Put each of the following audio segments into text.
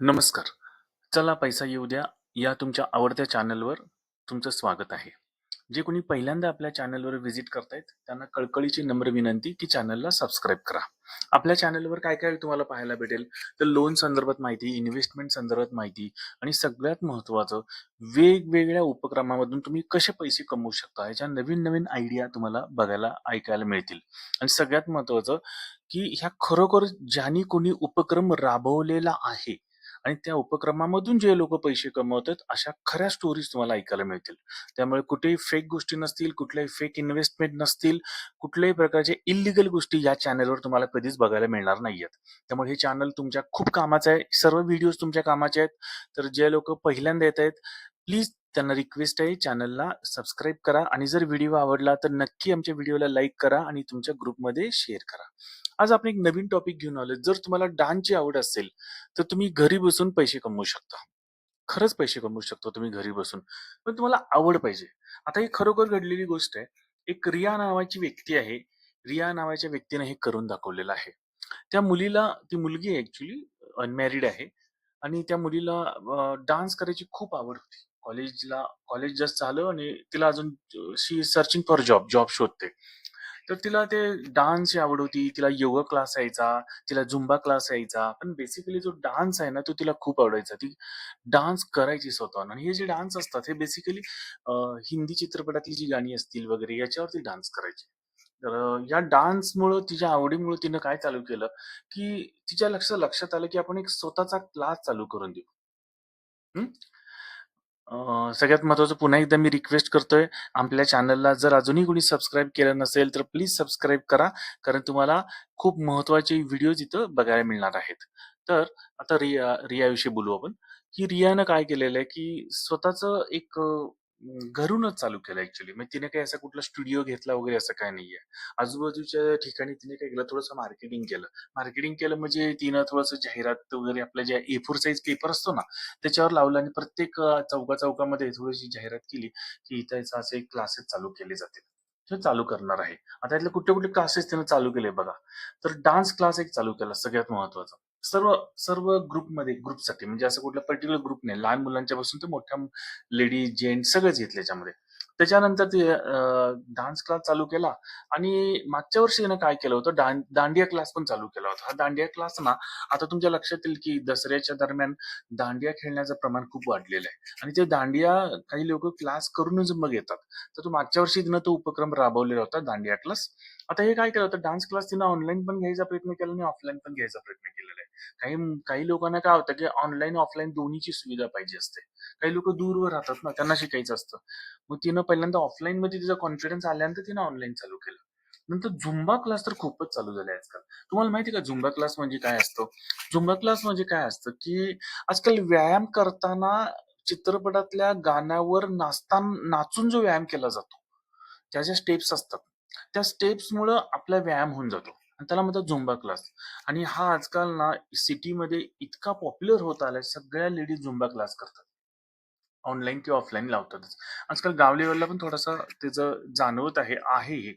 नमस्कार. चला पैसा येऊ द्या, या तुमच्या आवडत्या चॅनलवर तुमचं स्वागत आहे. जे कोणी पहिल्यांदा आपल्या चॅनलवर व्हिजिट करतायत, त्यांना कळकळीची नम्र विनंती की चॅनलला सबस्क्राईब करा. आपल्या चॅनलवर काय-काय तुम्हाला पाहायला भेटेल, तर लोन संदर्भात माहिती, इन्व्हेस्टमेंट संदर्भात माहिती आणि सगळ्यात महत्त्वाचं वेगवेगळ्या उपक्रमामधून तुम्ही कसे पैसे कमवू शकता, ह्याच्या नवीन-नवीन आयडिया तुम्हाला बघायला, ऐकायला मिळतील. आणि सगळ्यात महत्त्वाचं, की ह्या खरोखर ज्यांनी कोणी उपक्रम राबवलेला आहे आणि त्या उपक्रमामधून जे लोक पैसे कमवतात, अशा खऱ्या स्टोरीज तुम्हाला ऐकायला मिळतील. त्यामुळे कुठेही फेक गोष्टी नसतील, कुठल्याही फेक इन्व्हेस्टमेंट नसतील, कुठल्याही प्रकारचे इल्लीगल गोष्टी या चॅनलवर तुम्हाला कधीच बघायला मिळणार नाहीयेत. त्यामुळे हे चॅनल तुमच्या खूप कामाचं आहे. सर्व व्हिडिओज तुमच्या कामाचे आहेत. तर जे लोक पहिल्यांदा येत आहेत प्लीज त्यांना रिक्वेस्ट आहे चॅनलला सबस्क्राईब करा आणि जर व्हिडिओ आवडला तर नक्की आमच्या व्हिडिओला लाईक करा आणि तुमच्या ग्रुपमध्ये शेअर करा. आज आपण एक नवीन टॉपिक घेऊन आलोय. जर तुम्हाला डान्सची आवड असेल, तर तुम्ही घरी बसून पैसे कमवू शकता. खरंच पैसे कमवू शकता तुम्ही घरी बसून. पण तुम्हाला आवड पाहिजे. आता ही खरोखर घडलेली गोष्ट आहे. एक रिया नावाची व्यक्ती आहे. रिया नावाच्या व्यक्तीने हे करून दाखवलेलं आहे. त्या मुलीला ती मुलगी आहे अनमॅरिड आहे आणि त्या मुलीला डान्स करायची खूप आवड होती. कॉलेजला कॉलेज जस्ट झालं आणि तिला अजून she searching for job, job शोधते. तर तिला ते डान्सची आवड होती. तिला योगा क्लास यायचा, तिला झुंबा क्लास यायचा. पण बेसिकली जो डान्स आहे ना, तो तिला खूप आवडायचा. ती डान्स करायची स्वतःहून आणि हे जे डान्स असतात हे बेसिकली अ, हिंदी चित्रपटातली जी गाणी असतील वगैरे याच्यावरती डान्स करायची. तर अ, या डान्समुळं तिच्या आवडीमुळं तिनं काय चालू केलं, की तिच्या लक्ष लक्षात आलं, की आपण एक स्वतःचा क्लास चालू करून देऊ. हं. अ, सगळ्यात महत्त्वाचं पुन्हा एकदा मी रिक्वेस्ट करतोय, आपल्या चॅनलला जर अजूनही कोणी सबस्क्राईब केलं नसेल, तर प्लीज सबस्क्राईब करा. कारण तुम्हाला खूप महत्त्वाचे व्हिडिओज इथं बघायला मिळणार आहेत. तर आता रिया रियाविषयी बोलू आपण, की रियानं काय केलेलं आहे, की स्वतःचं एक अ, घरूनच चालू केलं ऍक्च्युली. म्हणजे तिने काही असा कुठला स्टुडिओ घेतला वगैरे असं काही नाहीये. आजूबाजूच्या ठिकाणी तिने काय केलं, थोडंसं मार्केटिंग केलं. मार्केटिंग केलं म्हणजे तिनं थोडंसं जाहिरात वगैरे आपल्या ज्या ए फोर साइज पेपर असतो ना, त्याच्यावर लावलं आणि प्रत्येक अ, चौका-चौकामध्ये थोडीशी जाहिरात केली, की इथं असे क्लासेस चालू केले जातील. ते चालू करणार आहे. आता यातले कुठले-कुठले क्लासेस तिने चालू केले बघा. तर डान्स क्लास एक चालू केला सगळ्यात महत्त्वाचा सर्व सर्व ग्रुपमध्ये ग्रुपसाठी म्हणजे असं कुठला पर्टिक्युलर ग्रुप नाही. लहान मुलांच्या पासून ते मोठ्या लेडीज, जेंट्स सगळेच घेतले याच्यामध्ये. त्याच्यानंतर ते डान्स क्लास चालू केला आणि मागच्या वर्षी त्यानं काय केलं होतं, दांडिया क्लास पण चालू केला होता. हा दांडिया क्लास ना, आता तुमच्या लक्षात येईल, की दसऱ्याच्या दरम्यान दांडिया खेळण्याचं प्रमाण खूप वाढलेलं आहे आणि ते दांडिया काही लोक क्लास करूनच मग येतात. तर तो मागच्या वर्षी तिनं तो उपक्रम राबवलेला होता दांडिया क्लास. आता हे काय केलं होतं डान्स क्लास तिनं ऑनलाईन पण घ्यायचा प्रयत्न केला आणि ऑफलाईन पण घ्यायचा प्रयत्न केलेला आहे. काही काही लोकांना काय होतं, की ऑनलाईन, ऑफलाईन दोन्हीची सुविधा पाहिजे असते. काही लोक दूरवर राहतात ना, त्यांना शिकायचं असतं. मग तिनं पहिल्यांदा ऑफलाईन मध्ये तिचा कॉन्फिडन्स आल्यानंतर तिनं ऑनलाईन चालू केलं. नंतर झुंबा क्लास तर खूपच चालू झाले आजकाल. तुम्हाला माहिती का झुंबा क्लास म्हणजे काय असतं? झुंबा क्लास म्हणजे काय असतं, की आजकाल व्यायाम करताना चित्रपटातल्या गाण्यावर नाचताना नाचून जो व्यायाम केला जातो, त्या ज्या स्टेप्स असतात, त्या स्टेप्समुळं आपला व्यायाम होऊन जातो आणि त्याला म्हणतात झुंबा क्लास. आणि हा आजकाल ना सिटीमध्ये इतका पॉप्युलर होत आलाय, सगळ्या लेडीज झुंबा क्लास करतात. ऑनलाईन किंवा ऑफलाईन लावतातच. आजकाल गाव लेवलला पण थोडासा त्याचं जाणवत आहे, आहे हे.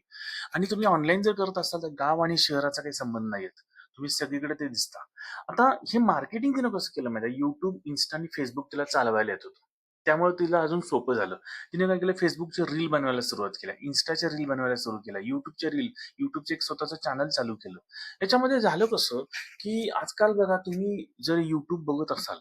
आणि तुम्ही ऑनलाईन जर करत असाल, तर गाव आणि शहराचा काही संबंध नाही येत. तुम्ही सगळीकडे ते दिसता. आता हे मार्केटिंग तिनं कसं केलं माहिती युट्यूब इन्स्टा आणि फेसबुक तिला चालवायला येत होतं. त्यामुळे तिला अजून सोपं झालं. तिने काय केलं Facebookचे रील बनवायला सुरुवात केल्या. Instaच्या रील बनवायला सुरू केल्या. YouTubeच्या रील, YouTubeचं एक स्वतःचं चॅनल चालू केलं. याच्यामध्ये झालं कसं, की आजकाल बघा तुम्ही जर YouTube बघत असाल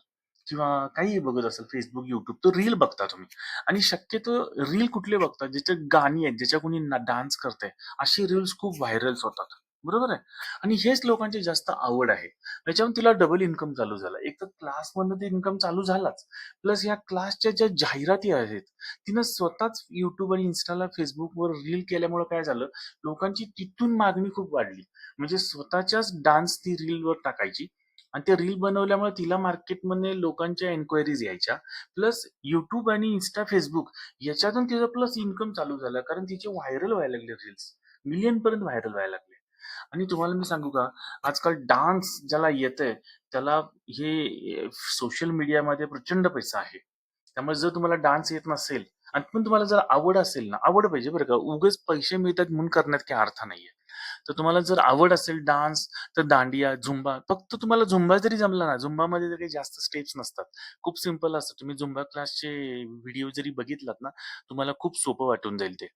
किंवा काहीही बघत असाल Facebook, YouTube तर रील बघता तुम्ही आणि शक्यतो रील कुठले बघता ज्याच्यात गाणी आहेत, ज्याच्या कोणी डान्स करतंय, अशी रील्स खूप व्हायरल्स होतात. बरोबर आहे? आणि हेच लोकांची जास्त आवड आहे. त्याच्यावरून तिला डबल इन्कम चालू झाला. एक तर क्लासमधनं ते इन्कम चालू झालाच. प्लस या क्लासच्या ज्या जाहिराती आहेत, तिनं स्वतःच YouTube आणि Instaला, Facebookवर रील केल्यामुळं काय झालं, लोकांची तिथून मागणी खूप वाढली. म्हणजे स्वतःच्याच डान्स ती रीलवर टाकायची आणि ते रील बनवल्यामुळे तिला मार्केटमध्ये लोकांच्या एन्क्वायरीज यायच्या. प्लस YouTube आणि Insta, Facebook याच्यातून तिचं प्लस इन्कम चालू झालं. कारण तिचे व्हायरल व्हायला लागले रील्स. मिलियनपर्यंत व्हायरल व्हायला लागले. आणि तुम्हाला मी सांगू का, आजकाल डान्स ज्याला येतंय, त्याला हे सोशल मीडियामध्ये प्रचंड पैसा आहे. त्यामुळे जर तुम्हाला डान्स येत नसेल आणि पण तुम्हाला जर आवड असेल ना, आवड पाहिजे बरं का. उगाच पैसे मिळतात म्हणून करण्यात काही अर्थ नाहीये. तर तुम्हाला जर आवड असेल डान्स तर दांडिया, झुंबा फक्त तुम्हाला झुंबा जरी जमला ना, झुंबामध्ये काही जास्त स्टेप्स नसतात. खूप सिंपल असतं. तुम्ही झुंबा क्लासचे व्हिडिओ जरी बघितलात ना, तुम्हाला खूप सोपं वाटून जाईल ते.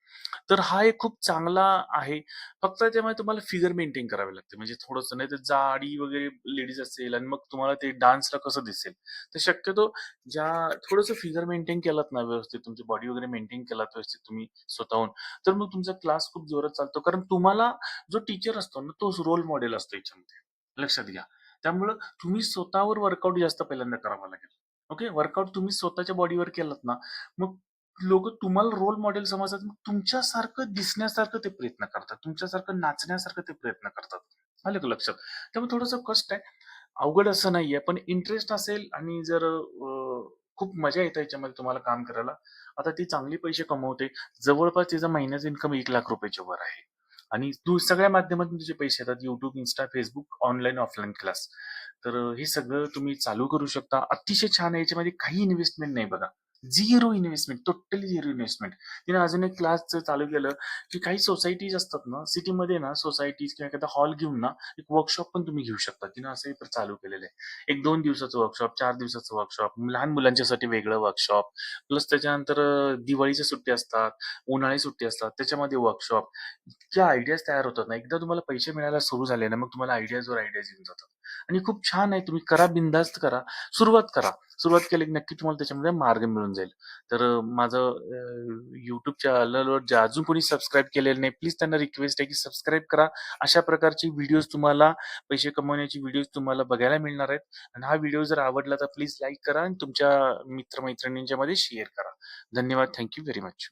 तर हा एक खूप चांगला आहे. फक्त त्यामुळे तुम्हाला फिगर मेंटेन करावे लागते. म्हणजे थोडंसं नाही तर जाडी वगैरे लेडीज असेल आणि मग तुम्हाला ते डान्सला कसं दिसेल. तर शक्यतो ज्या थोडंसं फिगर मेंटेन केलात ना व्यवस्थित, तुमची बॉडी वगैरे मेंटेन केलात व्यवस्थित तुम्ही स्वतःहून, तर मग तुमचा क्लास खूप जोरात चालतो. कारण तुम्हाला जो टीचर असतो ना, तोच रोल मॉडेल असतो याच्यामध्ये. लक्षात घ्या. त्यामुळं तुम्ही स्वतःवर वर्कआउट जास्त पहिल्यांदा करावा लागेल. ओके. वर्कआउट तुम्ही स्वतःच्या बॉडीवर केलात ना, मग लोक तुम्हाला रोल मॉडेल समजतात. मग तुमच्यासारखं दिसण्यासारखं ते प्रयत्न करतात. तुमच्यासारखं नाचण्यासारखं ते प्रयत्न करतात. आलं का लक्षात? त्यामुळे थोडंसं कष्ट आहे. अवघड असं नाहीये. पण इंटरेस्ट असेल आणि जर खूप मजा येते याच्यामध्ये तुम्हाला काम करायला. आता ती चांगली पैसे कमवते. जवळपास तिचा महिन्याचं इन्कम ₹1,00,000 च्या वर आहे. आणि तू सगळ्या माध्यमातून तुझे पैसे येतात. YouTube Insta Facebook online, offline class. तर हे सगळं तुम्ही चालू करू शकता. अतिशय छान आहे. याच्यामध्ये काही इन्व्हेस्टमेंट नाही बघा. Zero investment, totally zero investment. तिने अजून एक क्लास चालू केलं, की काही सोसायटीज असतात ना, सिटीमध्ये ना सोसायटीज किंवा एखादा हॉल घेऊन ना, एक वर्कशॉप पण तुम्ही घेऊ शकता. तिने असं तर चालू केलेलं आहे. एक दोन दिवसाचं वर्कशॉप, चार दिवसाचं वर्कशॉप, लहान मुलांच्यासाठी वेगळं वर्कशॉप, प्लस त्याच्यानंतर दिवाळीच्या सुट्टी असतात, उन्हाळी सुट्टी असतात, त्याच्यामध्ये वर्कशॉप. इतक्या आयडियाज तयार होतात ना, एकदा तुम्हाला पैसे मिळायला सुरू झाले ना, मग तुम्हाला आयडियाजवर आयडियाज येऊन जातात. आणि खूप छान आहे. तुम्ही करा, बिनधास्त करा. सुरुवात करा. सुरुवात केली की नक्की तुम्हाला त्याच्यामध्ये मार्ग मिळून जाईल. तर माझं युट्यूब चॅनलवर जे अजून कोणी सबस्क्राईब केलेलं नाही, प्लीज त्यांना रिक्वेस्ट आहे की सबस्क्राईब करा. अशा प्रकारची व्हिडिओज तुम्हाला पैसे कमवण्याची व्हिडिओज तुम्हाला बघायला मिळणार आहेत. आणि हा व्हिडिओ जर आवडला तर प्लीज लाईक करा आणि तुमच्या मित्रमैत्रिणींच्या मध्ये शेअर करा. धन्यवाद. Thank you very much.